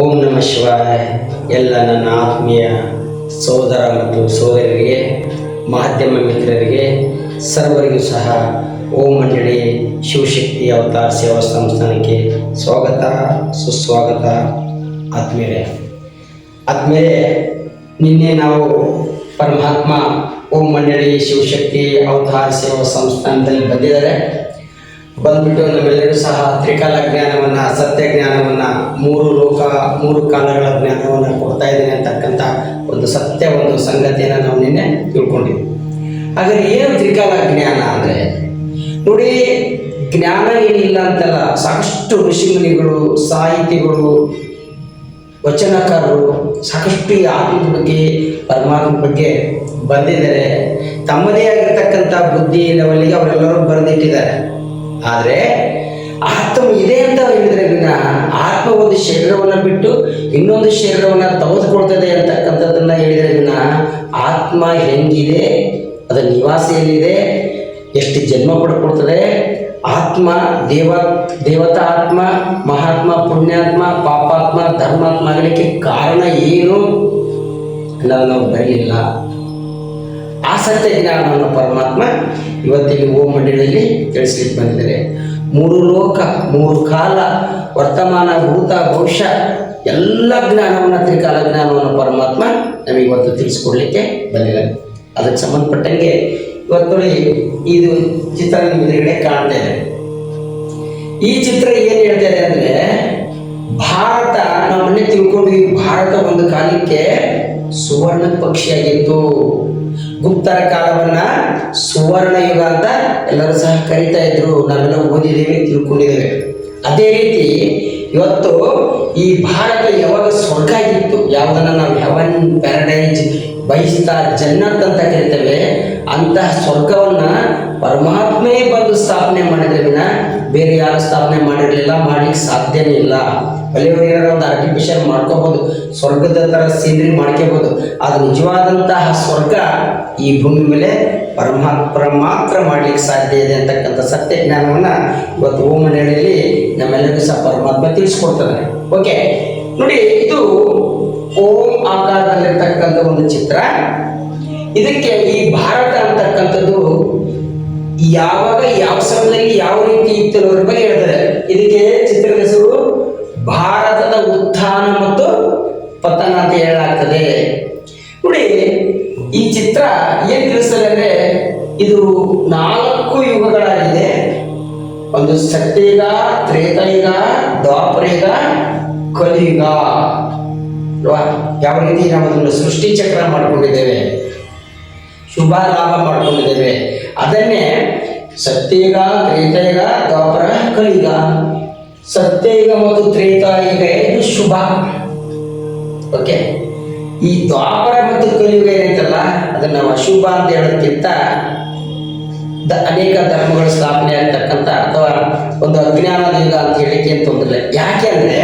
ಓಂ ನಮ ಶಿವಾಯ. ಎಲ್ಲ ನನ್ನ ಆತ್ಮೀಯ ಸೋದರ ಮತ್ತು ಸೋದರರಿಗೆ ಮಾಧ್ಯಮ ಮಿತ್ರರಿಗೆ, ಸರ್ವರಿಗೂ ಸಹ ಓಂ ಮಂಡಳಿ ಶಿವಶಕ್ತಿ ಅವತಾರ ಸೇವಾ ಸಂಸ್ಥಾನಕ್ಕೆ ಸ್ವಾಗತ, ಸುಸ್ವಾಗತ. ಆತ್ಮೀಯರೇ ಆದ್ಮೇಲೆ ನಿನ್ನೆ ನಾವು ಪರಮಾತ್ಮ ಓಂ ಮಂಡಳಿ ಶಿವಶಕ್ತಿ ಅವತಾರ ಸೇವಾ ಸಂಸ್ಥಾನದಲ್ಲಿ ಬಂದಿದ್ದಾರೆ. ಬಂದ್ಬಿಟ್ಟು ನಮ್ಮೆಲ್ಲರೂ ಸಹ ತ್ರಿಕಾಲ ಜ್ಞಾನವನ್ನ, ಸತ್ಯ ಜ್ಞಾನವನ್ನ, ಮೂರು ಲೋಕ, ಮೂರು ಕಾಲಗಳ ಜ್ಞಾನವನ್ನ ಕೊಡ್ತಾ ಇದ್ದೇನೆ ಅಂತಕ್ಕಂಥ ಒಂದು ಸತ್ಯ ಒಂದು ಸಂಗತಿಯನ್ನು ನಾವು ನಿನ್ನೆ ತಿಳ್ಕೊಂಡಿದ್ವಿ. ಹಾಗಾದ್ರೆ ಏನು ತ್ರಿಕಾಲ ಜ್ಞಾನ ಅಂದ್ರೆ? ನೋಡಿ, ಜ್ಞಾನ ಏನಿಲ್ಲ ಅಂತಲ್ಲ ಸಾಕಷ್ಟು ಋಷಿಮುನಿಗಳು, ಸಾಹಿತಿಗಳು, ವಚನಕಾರರು ಸಾಕಷ್ಟು ಈ ಬಗ್ಗೆ ಪರಮಾತ್ಮ ಬಗ್ಗೆ ಬಂದಿದ್ದಾರೆ. ತಮ್ಮದೇ ಆಗಿರ್ತಕ್ಕಂಥ ಬುದ್ಧಿ ಲೆವೆಲ್ಗೆ ಅವರೆಲ್ಲರೂ ಬರೆದಿಟ್ಟಿದ್ದಾರೆ. ಆದರೆ ಆತ್ಮ ಇದೆ ಅಂತ ಹೇಳಿದ್ರೆ ವಿನ ಆತ್ಮ ಒಂದು ಶರೀರವನ್ನು ಬಿಟ್ಟು ಇನ್ನೊಂದು ಶರೀರವನ್ನು ತೆಗೆದುಕೊಳ್ತದೆ ಅಂತಕ್ಕಂಥದ್ದನ್ನ ಹೇಳಿದ್ರೆ ವಿನ ಆತ್ಮ ಹೆಂಗಿದೆ? ಅದರ ನಿವಾಸ ಎಲ್ಲಿದೆ ಎಷ್ಟು ಜನ್ಮ ಪಡ್ಕೊಳ್ತದೆ? ಆತ್ಮ, ದೇವ, ದೇವತಾ ಆತ್ಮ, ಮಹಾತ್ಮ, ಪುಣ್ಯಾತ್ಮ, ಪಾಪಾತ್ಮ, ಧರ್ಮಾತ್ಮ ಆಗಲಿಕ್ಕೆ ಕಾರಣ ಏನು? ಅನ್ನೋದು ನಾವು ಬರಲಿಲ್ಲ. ಆ ಸತ್ಯ ಜ್ಞಾನವನ್ನು ಪರಮಾತ್ಮ ಇವತ್ತಿಗೆ ಓಂ ಮಂಡಳಿಯಲ್ಲಿ ತಿಳಿಸ್ಲಿಕ್ಕೆ ಬಂದಿದ್ದಾರೆ. ಮೂರು ಲೋಕ, ಮೂರು ಕಾಲ, ವರ್ತಮಾನ, ಭೂತ, ಭವಿಷ್ಯ, ಎಲ್ಲ ಜ್ಞಾನವನ್ನು, ತ್ರಿಕಾಲ ಜ್ಞಾನವನ್ನು ಪರಮಾತ್ಮ ನಮಗೆ ಇವತ್ತು ತಿಳಿಸ್ಕೊಡ್ಲಿಕ್ಕೆ ಬಂದಿದ್ದಾರೆ. ಅದಕ್ಕೆ ಸಂಬಂಧಪಟ್ಟಂಗೆ ಇವತ್ತು ಇದು ಚಿತ್ರ ಎದುರುಗಡೆ ಕಾಣ್ತಾ ಇದೆ. ಈ ಚಿತ್ರ ಏನು ಹೇಳ್ತಾ ಇದೆ ಅಂದ್ರೆ, ಭಾರತ ನಮ್ಮನ್ನೇ ತಿಳ್ಕೊಂಡು ಭಾರತ ಒಂದು ಕಾಲಕ್ಕೆ ಸುವರ್ಣ ಪಕ್ಷಿಯಾಗಿತ್ತು. ಗುಪ್ತರ ಕಾಲವನ್ನ ಸುವರ್ಣ ಯುಗ ಅಂತ ಎಲ್ಲರೂ ಸಹ ಕರಿತಾ ಇದ್ರು. ನಾವೆಲ್ಲ ಓದಿದ್ದೇವೆ, ತಿಳ್ಕೊಂಡಿದ್ದೇವೆ. ಅದೇ ರೀತಿ ಇವತ್ತು ಈ ಭಾರತ ಯಾವಾಗ ಸ್ವರ್ಗ ಆಗಿತ್ತು, ಯಾವುದನ್ನ ನಾವು ಹೆವನ್ ಪ್ಯಾರಡೈಸ್ ಬಯಸ್ತಾ ಜನ್ನತ್ ಅಂತ ಕರಿತೇವೆ, ಅಂತಹ ಸ್ವರ್ಗವನ್ನ ಪರಮಾತ್ಮೇ ಬಂದು ಸ್ಥಾಪನೆ ಮಾಡಿದ್ರೆ ಬೇರೆ ಯಾರು ಸ್ಥಾಪನೆ ಮಾಡಿರಲಿಲ್ಲ, ಮಾಡ್ಲಿಕ್ಕೆ ಸಾಧ್ಯನೇ ಇಲ್ಲ. ಒಲೆಯವರಿಗೆ ಒಂದು ಆರ್ಟಿಫಿಷಿಯಲ್ ಮಾಡ್ಕೋಬಹುದು ಸ್ವರ್ಗದ ಥರ ಸೀನರಿ ಮಾಡ್ಕೋಬಹುದು ಅದು ನಿಜವಾದಂತಹ ಸ್ವರ್ಗ ಈ ಭೂಮಿ ಮೇಲೆ ಪರಮಾತ್ಮ ಮಾತ್ರ ಮಾಡ್ಲಿಕ್ಕೆ ಸಾಧ್ಯ ಇದೆ ಅಂತಕ್ಕಂಥ ಸತ್ಯ ಜ್ಞಾನವನ್ನ ಇವತ್ತು ಮನೆಯಲ್ಲಿ ನಮ್ಮೆಲ್ಲರಿಗೂ ಸಹ ಪರಮಾತ್ಮ ತಿಳಿಸ್ಕೊಡ್ತಾರೆ ಓಕೆ ನೋಡಿ, ಇದು ಓಂ ಆಕಾರದಲ್ಲಿರ್ತಕ್ಕಂಥ ಒಂದು ಚಿತ್ರ. ಇದಕ್ಕೆ ಈ ಭಾರತ ಅಂತಕ್ಕಂಥದ್ದು ಯಾವಾಗ ಯಾವ ಸಮಯದಲ್ಲಿ ಯಾವ ರೀತಿ ಇತ್ತು ಬಗ್ಗೆ ಹೇಳ್ತಾರೆ ಇದಕ್ಕೆ ಚಿತ್ರದ ಹೆಸರು ಭಾರತದ ಉತ್ಥಾನ ಮತ್ತು ಪತನ ಅಂತ ಹೇಳಲಾಗ್ತದೆ. ನೋಡಿ, ಈ ಚಿತ್ರ ಏನ್ ತಿಳಿಸ್ತದೆ ಅಂದ್ರೆ, ಇದು ನಾಲ್ಕು ಯುಗಗಳಾಗಿದೆ. ಒಂದು ಸತ್ಯಯುಗ ತ್ರೇತಾಯುಗ, ದ್ವಾಪರಯುಗ, ಕಲಿಯುಗ. ಯಾವ ರೀತಿ ನಾವು ಅದನ್ನು ಸೃಷ್ಟಿ ಚಕ್ರ ಮಾಡಿಕೊಂಡಿದ್ದೇವೆ? ಶುಭ ಲಾಭ ಮಾಡಿಕೊಂಡಿದ್ದೇವೆ. ಅದನ್ನೇ ಸತ್ಯಯುಗ ತ್ರೇತಾಯುಗ ದ್ವಾಪರ ಕಲಿಯುಗ. ಸತ್ಯಯುಗ ಮತ್ತು ತ್ರೇತಾಯುಗ ಇದು ಶುಭ. ಓಕೆ ಈ ದ್ವಾಪರ ಮತ್ತು ಕಲಿಯುಗ ಏನೈತಲ್ಲ, ಅದನ್ನ ನಾವು ಅಶುಭ ಅಂತ ಹೇಳೋದಕ್ಕಿಂತ ಅನೇಕ ಧರ್ಮಗಳ ಸ್ಥಾಪನೆ ಆಗ್ತಕ್ಕಂಥ ಅಥವಾ ಒಂದು ಅಜ್ಞಾನದ ಯುಗ ಅಂತ ಹೇಳಿಕೆ ಅಂತ ಒಂದಿಲ್ಲ. ಯಾಕೆ ಅಂದ್ರೆ,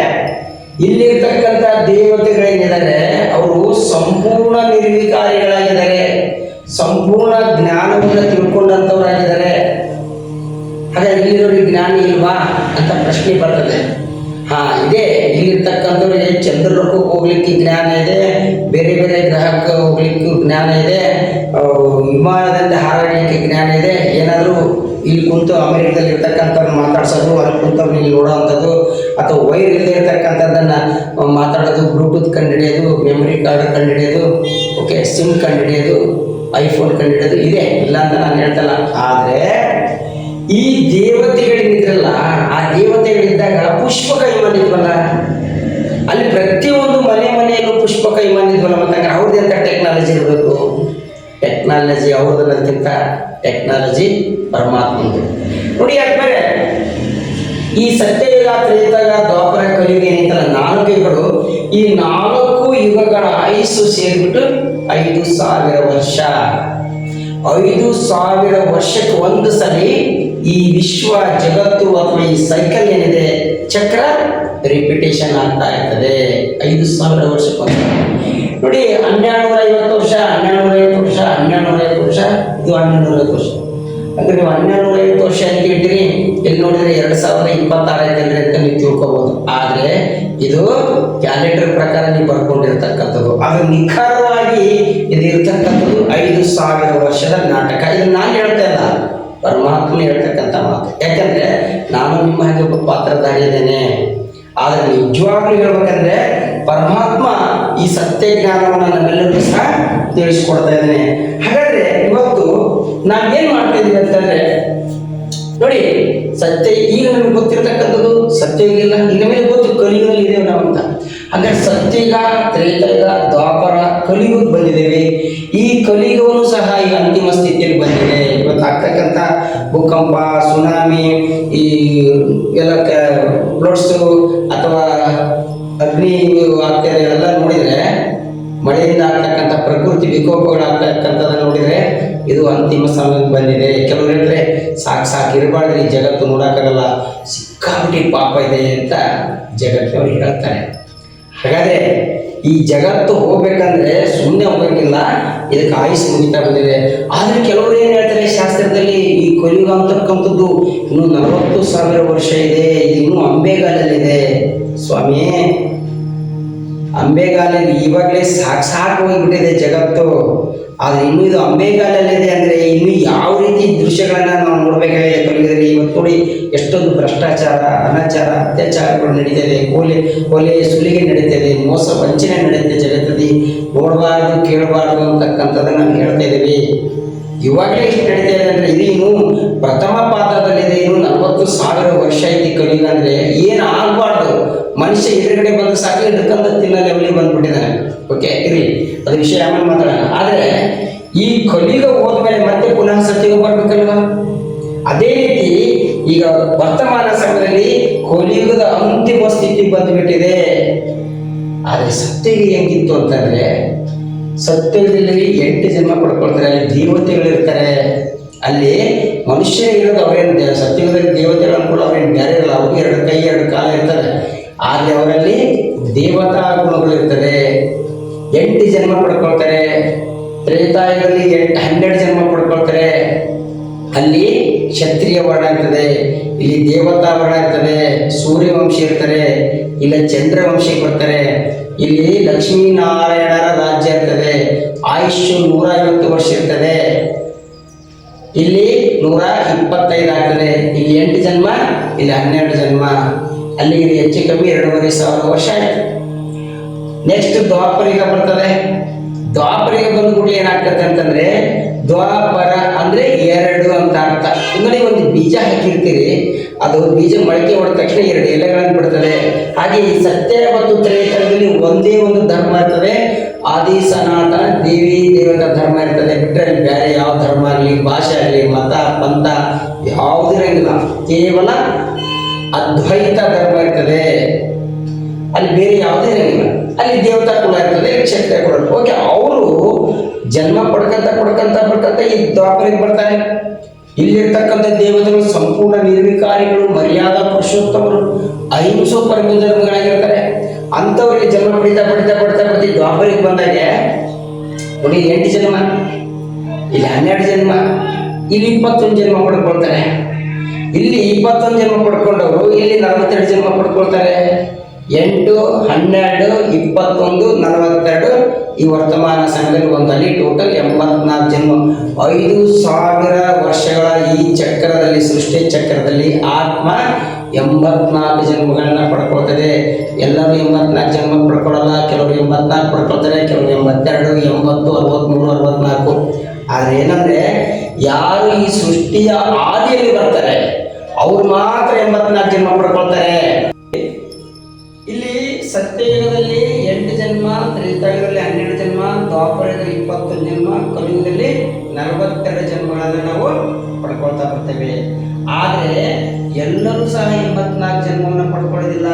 ಇಲ್ಲಿರ್ತಕ್ಕಂಥ ದೇವತೆಗಳೇನಿದ್ದಾರೆ ಅವರು ಸಂಪೂರ್ಣ ನಿರ್ವಿಕಾರಿಗಳಾಗಿದ್ದಾರೆ. ಸಂಪೂರ್ಣ ಜ್ಞಾನವನ್ನು ತಿಳ್ಕೊಂಡಂಥವರಾಗಿದ್ದಾರೆ ಇಲ್ಲಿರೋರಿಗೆ ಜ್ಞಾನ ಇಲ್ವಾ ಅಂತ ಪ್ರಶ್ನೆ ಬರ್ತದೆ. ಹಾ, ಇದೆ. ಇಲ್ಲಿರ್ತಕ್ಕಂಥವ್ರಿಗೆ ಚಂದ್ರಲೋಕಕ್ಕೆ ಹೋಗ್ಲಿಕ್ಕೆ ಜ್ಞಾನ ಇದೆ, ಬೇರೆ ಬೇರೆ ಗ್ರಹಕ್ಕೆ ಹೋಗ್ಲಿಕ್ಕೂ ಜ್ಞಾನ ಇದೆ ವಿಮಾನದಿಂದ ಹಾರಾಡಲಿಕ್ಕೆ ಜ್ಞಾನ ಇದೆ. ಏನಾದರೂ ಇಲ್ಲಿ ಕುಂತು ಅಮೆರಿಕದಲ್ಲಿ ಇರ್ತಕ್ಕಂಥವ್ರು ಮಾತಾಡ್ಸೋದು, ಅಲ್ಲಿ ಕುಂತವ್ರು ಇಲ್ಲಿ ನೋಡೋವಂಥದ್ದು, ಅಥವಾ ವೈರ್ ಇಲ್ಲದೆ ಇರ್ತಕ್ಕಂಥದ್ದನ್ನು ಮಾತಾಡೋದು, ಬ್ಲೂಟೂತ್ ಕಂಡುಹಿಡಿಯೋದು, ಮೆಮೊರಿ ಕಾರ್ಡ್ ಕಂಡುಹಿಡಿಯೋದು, ಓಕೆ, ಸಿಮ್ ಕಂಡುಹಿಡಿಯೋದು, ಐಫೋನ್ ಕಂಡುಹಿಡಿಯೋದು ಇದೆ. ಇಲ್ಲ ಅಂತ ನಾನು ಹೇಳ್ತಲ್ಲ. ಆದರೆ ಈ ದೇವತೆಗಳಿದ್ರಲ್ಲ, ಆ ದೇವತೆಗಳಿದ್ದಾಗ ಪುಷ್ಪ ಕೈಮನಿದ್ವಲ್ಲ ಅಲ್ಲಿ ಪ್ರತಿಯೊಂದು ಮನೆ ಮನೆಯಲ್ಲೂ ಪುಷ್ಪ ಕೈಮನಿದ್ವಲ್ಲ ಮತ್ತೆ ಅವ್ರದ್ದು ಎಂತ ಟೆಕ್ನಾಲಜಿ ಇರಬೇಕು? ಟೆಕ್ನಾಲಜಿ ಅವ್ರದಕ್ಕಿಂತ ಟೆಕ್ನಾಲಜಿ ಪರಮಾತ್ಮಂದು. ನೋಡಿ ಯಾಕಂದ್ರೆ ಈ ಸತ್ಯಯುಗ ತ್ರೇತಯುಗ ದ್ವಾಪರ ಕಲಿಯುಗ ಏನೈತಲ್ಲ ನಾಲ್ಕು ಯುಗಗಳು. ಈ ನಾಲ್ಕು ಯುಗಗಳ ಆಯುಸ್ಸು ಸೇರಿಬಿಟ್ಟು ಐದು ಸಾವಿರ ವರ್ಷ. ಐದು ಸಾವಿರ ವರ್ಷಕ್ಕೆ ಒಂದು ಸಲಿ ಈ ವಿಶ್ವ ಜಗತ್ತು ಅಥವಾ ಈ ಸೈಕಲ್ ಏನಿದೆ, ಚಕ್ರ ರಿಪಿಟೇಷನ್ ಆಗ್ತಾ ಇರ್ತದೆ. ಐದು ಸಾವಿರ ವರ್ಷಕ್ಕೊಂದು ನೋಡಿ ಹನ್ನೆರಡು ನೂರ ಐವತ್ತು ವರ್ಷ ಹನ್ನೆರಡು ನೂರ ಐವತ್ತು ವರ್ಷ ಹನ್ನೆರಡು ನೂರ ಐವತ್ತು ವರ್ಷ, ಇದು ಹನ್ನೆರಡು ನೂರ ಐವತ್ತು ವರ್ಷ. ಅಂದ್ರೆ ನೀವು ಹನ್ನೆರಡು ನೂರ ಐವತ್ತು ವರ್ಷ ಅಂತ ಇಟ್ಟಿರಿ ಇಲ್ಲಿ ನೋಡಿದ್ರೆ ಎರಡು ಸಾವಿರದ ಇಪ್ಪತ್ತಾರು ಐತೆ ಅಂದ್ರೆ ಇದು ಕ್ಯಾಲೆಂಡರ್ ಪ್ರಕಾರ ನೀವು ಬರ್ಕೊಂಡಿರ್ತಕ್ಕಂಥದ್ದು. ಅದು ನಿಖರವಾಗಿ ಇದು ಇರ್ತಕ್ಕಂಥದ್ದು ಐದು ಸಾವಿರ ವರ್ಷದ ನಾಟಕ. ಇದು ನಾನು ಹೇಳ್ತಾ ಇಲ್ಲ. ಪರಮಾತ್ಮ ಹೇಳ್ತಕ್ಕಂಥ ಮಾತು. ಯಾಕಂದ್ರೆ ನಾನು ನಿಮ್ಮ ಹಾಗೆ ಒಬ್ಬ ಪಾತ್ರಧಾರಿದ್ದೇನೆ ಆದರೆ ನಿಜವಾಗ್ಲೂ ಹೇಳ್ಬೇಕಂದ್ರೆ ಪರಮಾತ್ಮ ಈ ಸತ್ಯ ಜ್ಞಾನವನ್ನು ನಮ್ಮೆಲ್ಲರಿಗೂ ಸಹ ತಿಳಿಸ್ಕೊಡ್ತಾ ಇದ್ದೇನೆ. ಹಾಗಾದ್ರೆ ಇವತ್ತು ನಾವೇನ್ ಮಾಡ್ತಾ ಇದೀವಿ ಅಂತಂದ್ರೆ, ನೋಡಿ ಸತ್ಯ ಈಗ ನಮಗೆ ಗೊತ್ತಿರತಕ್ಕಂಥದ್ದು ಸತ್ಯ ಇಲ್ಲ ಈಗ ಮೇಲೆ ಗೊತ್ತು ಕಲಿಯುಗದಲ್ಲಿ ಇದ್ದೇವೆ ನಾವು ಅಂತ. ಹಾಗಾದ್ರೆ ಸತ್ಯಗ ತ್ರೇತಯುಗ ದ್ವಾಪರ ಕಲಿಯುಗ ಬಂದಿದ್ದೇವೆ. ಈ ಕಲಿಯುಗವನ್ನು ಸಹ ಈ ಅಂತಿಮ ಸ್ಥಿತಿಯಲ್ಲಿ ಬಂದಿದೆ. ಇವತ್ತು ಆಗ್ತಕ್ಕಂಥ ಭೂಕಂಪ, ಸುನಾಮಿ, ಈ ಎಲ್ಲ ಫ್ಲಡ್ಸು ಅಥವಾ ಅಗ್ನಿ ಆಗ್ತಾರೆ ಎಲ್ಲ ನೋಡಿದರೆ, ಮಳೆಯಿಂದ ಆಗ್ತಕ್ಕಂಥ ಪ್ರಕೃತಿ ವಿಕೋಪಗಳು ಆಗ್ತಕ್ಕಂಥದ್ದನ್ನ ನೋಡಿದ್ರೆ ಇದು ಅಂತಿಮ ಸ್ಥಾನದಲ್ಲಿ ಬಂದಿದೆ. ಕೆಲವರು ಹೇಳ್ತಾರೆ, ಸಾಕು ಸಾಕು ಇರಬಾರ್ದು ಈ ಜಗತ್ತು ನೋಡೋಕ್ಕಾಗಲ್ಲ, ಸಿಕ್ಕಾಪಟ್ಟಿ ಪಾಪ ಇದೆ ಅಂತ ಜಗತ್ತಿನವ್ರು ಹೇಳ್ತಾರೆ. ಹಾಗಾದ್ರೆ ಈ ಜಗತ್ತು ಹೋಗ್ಬೇಕಂದ್ರೆ ಸುಮ್ಮನೆ ಹೋಗಕ್ಕಿಲ್ಲ ಇದಕ್ಕೆ ಆಯುಷ್ ಮುಗಿತಾ ಬಂದಿದೆ. ಆದ್ರೆ ಕೆಲವರು ಏನ್ ಹೇಳ್ತಾರೆ ಶಾಸ್ತ್ರದಲ್ಲಿ, ಈ ಕೊಲಿಯುಗ ಅಂತಕ್ಕಂಥದ್ದು ಇನ್ನು ನಲವತ್ತು ಸಾವಿರ ವರ್ಷ ಇದೆ, ಇದು ಇನ್ನೂ ಅಂಬೆಗಾಲಲ್ಲಿದೆ. ಸ್ವಾಮಿ ಅಂಬೆಗಾಲಲ್ಲಿ ಇವಾಗಲೇ ಸಾಕು ಸಾಕು ಹೋಗಿಬಿಟ್ಟಿದೆ ಜಗತ್ತು. ಆದರೆ ಇನ್ನೂ ಇದು ಅಂಬೆಗಾಲಲ್ಲಿದೆ ಅಂದರೆ ಇನ್ನೂ ಯಾವ ರೀತಿ ದೃಶ್ಯಗಳನ್ನು ನಾವು ನೋಡಬೇಕಾಗಿದೆ ಕಲಿಯುಗದಲ್ಲಿ ಇವತ್ತು ನೋಡಿ ಎಷ್ಟೊಂದು ಭ್ರಷ್ಟಾಚಾರ, ಅನಾಚಾರ, ಅತ್ಯಾಚಾರಗಳು ನಡೀತದೆ ಕೊಲೆ ಕೊಲೆ ಸುಲಿಗೆ ನಡೀತದೆ ಮೋಸ ವಂಚನೆ ನಡೀತದೆ ಜಗತ್ತಲ್ಲಿ. ನೋಡಬಾರ್ದು, ಕೇಳಬಾರ್ದು ಅಂತಕ್ಕಂಥದ್ದನ್ನು ನಾವು ಹೇಳ್ತಾ ಇದ್ದೀವಿ. ಇವಾಗಲೇ ಇಷ್ಟು ನಡೀತಾ ಇದೆ ಅಂದರೆ ಇದು ಇನ್ನೂ ಪ್ರಥಮ ಪಾತ್ರದಲ್ಲಿದೆ. ಇನ್ನು ನಲವತ್ತು ಸಾವಿರ ವರ್ಷ ಐತಿ ಕಲಿಯುಗ ಅಂದರೆ ಏನು ಆಗ್ಬಾರ್ದು? ಮನುಷ್ಯ ಎದುರುಗಡೆ ಬಂದು ಸಾಕು ಹಿಡ್ಕೊಂಡು ತಿನ್ನೋ ಲೆವೆಲಿಗೆ ಬಂದ್ಬಿಟ್ಟಿದ್ದಾನೆ. ಓಕೆ ಇರಲಿ. ಅದು ವಿಷಯ ಆಮೇಲೆ ಮಾತಾಡೋಣ. ಆದರೆ ಈ ಕಲಿಯುಗ ಹೋದ್ಮೇಲೆ ಮತ್ತೆ ಪುನಃ ಸತ್ಯುಗ ಬರ್ಬೇಕಲ್ವ? ಅದೇ ರೀತಿ ಈಗ ವರ್ತಮಾನ ಸಮಯದಲ್ಲಿ ಕಲಿಯುಗದ ಅಂತಿಮ ಸ್ಥಿತಿ ಬಂದ್ಬಿಟ್ಟಿದೆ. ಆದರೆ ಸತ್ಯಗೆ ಹೆಂಗಿತ್ತು ಅಂತಂದ್ರೆ ಸತ್ಯದಲ್ಲಿ ಎಂಟು ಜನ್ಮ ಪಡ್ಕೊಳ್ತಾರೆ, ಅಲ್ಲಿ ದೇವತೆಗಳಿರ್ತಾರೆ. ಅಲ್ಲಿ ಮನುಷ್ಯ ಇರೋದು ಅವರೇನು ಸತ್ಯದಲ್ಲಿ ದೇವತೆಗಳನ್ನು ಕೂಡ ಅವ್ರೇನು? ಬೇರೆ ಇರಲ್ಲ. ಅವ್ರಿಗೆ ಎರಡು ಕೈ, ಎರಡು ಕಾಲ ಇರ್ತದೆ. ಆದರೆ ಅವರಲ್ಲಿ ದೇವತಾ ಗುಣಗಳಿರ್ತದೆ. ಎಂಟು ಜನ್ಮ ಪಡ್ಕೊಳ್ತಾರೆ. ತ್ರೇತಾಯುಗದಲ್ಲಿ ಎಂಟು, ಹನ್ನೆರಡು ಜನ್ಮ ಪಡ್ಕೊಳ್ತಾರೆ. ಅಲ್ಲಿ ಕ್ಷತ್ರಿಯ ವರ್ಣ ಇರ್ತದೆ, ಇಲ್ಲಿ ದೇವತಾ ವರ್ಣ ಇರ್ತದೆ, ಸೂರ್ಯವಂಶಿ ಇರ್ತಾರೆ, ಇಲ್ಲ ಚಂದ್ರವಂಶಿ ಬರ್ತಾರೆ. ಇಲ್ಲಿ ಲಕ್ಷ್ಮೀನಾರಾಯಣರ ರಾಜ್ಯ ಇರ್ತದೆ. ಆಯುಷ್ಯು ನೂರ ಐವತ್ತು ವರ್ಷ ಇರ್ತದೆ. ಇಲ್ಲಿ ನೂರ ಇಪ್ಪತ್ತೈದು ಆಗ್ತದೆ. ಇಲ್ಲಿ ಎಂಟು ಜನ್ಮ, ಇಲ್ಲಿ ಹನ್ನೆರಡು ಜನ್ಮ. ಅಲ್ಲಿಗೆ ಹೆಚ್ಚು ಕಮ್ಮಿ ಎರಡೂವರೆ ಸಾವಿರ ವರ್ಷ ಆಯ್ತು. ನೆಕ್ಸ್ಟ್ ದ್ವಾಪರಿಗ ಬರ್ತದೆ. ದ್ವಾಪರಿಗ ಬಂದ್ಬಿಟ್ಟು ಏನಾಗ್ತದೆ ಅಂತಂದ್ರೆ, ದ್ವಾಪರ ಅಂದ್ರೆ ಎರಡು ಅಂತ ಅರ್ಥ. ಅಂದ್ರೆ ಒಂದು ಬೀಜ ಹಾಕಿರ್ತೀರಿ, ಅದು ಬೀಜ ಮೊಳಕೆ ಹೊಡೆದ ತಕ್ಷಣ ಎರಡು ಎಲೆಗಳನ್ನು ಬಿಡ್ತದೆ. ಹಾಗೆ ಈ ಸತ್ಯ ಮತ್ತು ತ್ರೇತದಲ್ಲಿ ಒಂದೇ ಒಂದು ಧರ್ಮ ಇರ್ತದೆ. ಆದಿ ಸನಾತನ ದೇವಿ ದೇವತ ಧರ್ಮ ಇರ್ತದೆ. ಬಿಟ್ಟರೆ ಬೇರೆ ಯಾವ ಧರ್ಮ ಆಗಲಿ, ಭಾಷೆ ಆಗಲಿ, ಮತ, ಪಂಥ ಯಾವುದಿರಂಗಿಲ್ಲ ಕೇವಲ ಅದ್ವೈತ ಧರ್ಮ ಇರ್ತದೆ. ಅಲ್ಲಿ ಬೇರೆ ಯಾವುದೇ ಇರಂಗಿಲ್ಲ ಅಲ್ಲಿ ದೇವತಾ ಕುಲ ಇರ್ತದೆ ಕ್ಷತ್ರಿಯ ಕುಲ ಓಕೆ, ಅವರು ಜನ್ಮ ಪಡ್ಕಂತ ಪಡ್ಕಂತ ಪಡ್ಕಂತ ಈ ದ್ವಾಪರಿಗೆ ಬರ್ತಾರೆ. ಇಲ್ಲಿರ್ತಕ್ಕಂಥ ದೇವತೆಗಳು ಸಂಪೂರ್ಣ ನಿರ್ವಿಕಾರಿಗಳು, ಮರ್ಯಾದಾ, ಪುರುಷೋತ್ತಮರು, ಅಹಿಂಸೋ ಧರ್ಮಗಳಾಗಿರ್ತಾರೆ. ಅಂಥವ್ರಿಗೆ ಜನ್ಮ ಪಡಿತಾ ಪಡಿತಾ ಪಡಿತಾ ಈ ದ್ವಾಪರಿಗೆ ಬಂದಾಗ ನೋಡಿ ಎಂಟು ಜನ್ಮ, ಇಲ್ಲಿ ಹನ್ನೆರಡು ಜನ್ಮ, ಇಲ್ಲಿ ಇಪ್ಪತ್ತೊಂದು ಜನ್ಮ ಪಡ್ಕೊಳ್ತಾರೆ ಇಲ್ಲಿ ಇಪ್ಪತ್ತೊಂದು ಜನ್ಮ ಪಡ್ಕೊಂಡವರು, ಇಲ್ಲಿ ನಲವತ್ತೆರಡು ಜನ್ಮ ಪಡ್ಕೊಳ್ತಾರೆ. ಎಂಟು, ಹನ್ನೆರಡು, ಇಪ್ಪತ್ತೊಂದು, ನಲವತ್ತೆರಡು ಈ ವರ್ತಮಾನ ಒಂದಲ್ಲಿ ಟೋಟಲ್ ಎಂಬತ್ನಾಲ್ಕು ಜನ್ಮ. ಐದು ಸಾವಿರ ವರ್ಷಗಳ ಈ ಚಕ್ರದಲ್ಲಿ, ಸೃಷ್ಟಿ ಚಕ್ರದಲ್ಲಿ ಆತ್ಮ ಎಂಬತ್ನಾಲ್ಕು ಜನ್ಮಗಳನ್ನ ಪಡ್ಕೊಳ್ತದೆ. ಎಲ್ಲರೂ ಎಂಬತ್ನಾಲ್ಕು ಜನ್ಮ ಪಡ್ಕೊಳ್ಳಲ್ಲ ಕೆಲವರು ಎಂಬತ್ನಾಲ್ಕು ಪಡ್ಕೊಳ್ತಾರೆ, ಕೆಲವರು ಎಂಬತ್ತೆರಡು, ಎಂಬತ್ತು ಅರವತ್ತ್ಮೂರು ಅರವತ್ನಾಲ್ಕು. ಆದರೆ ಏನಂದ್ರೆ, ಯಾರು ಈ ಸೃಷ್ಟಿಯ ಬರ್ತಾರೆ ಅವ್ರು ಮಾತ್ರ ಎಂಬತ್ನಾಲ್ಕು ಜನ್ಮ ಪಡ್ಕೊಳ್ತಾರೆ. ಇಲ್ಲಿ ಸತ್ಯಯುಗದಲ್ಲಿ ಎಂಟು ಜನ್ಮ, ತ್ರೇತಾಯುಗದಲ್ಲಿ ಹನ್ನೆರಡು ಜನ್ಮ ದ್ವಾಪರದಲ್ಲಿ ಇಪ್ಪತ್ತೊಂದು ಜನ್ಮ, ಕಲಿಯುಗದಲ್ಲಿ ನಲವತ್ತೆರಡು ಜನ್ಮಗಳನ್ನು ನಾವು ಪಡ್ಕೊಳ್ತಾ ಬರ್ತೇವೆ. ಆದರೆ ಎಲ್ಲರೂ ಸಹ ಎಂಬತ್ನಾಲ್ಕು ಜನ್ಮವನ್ನು ಪಡ್ಕೊಳ್ಳೋದಿಲ್ಲ.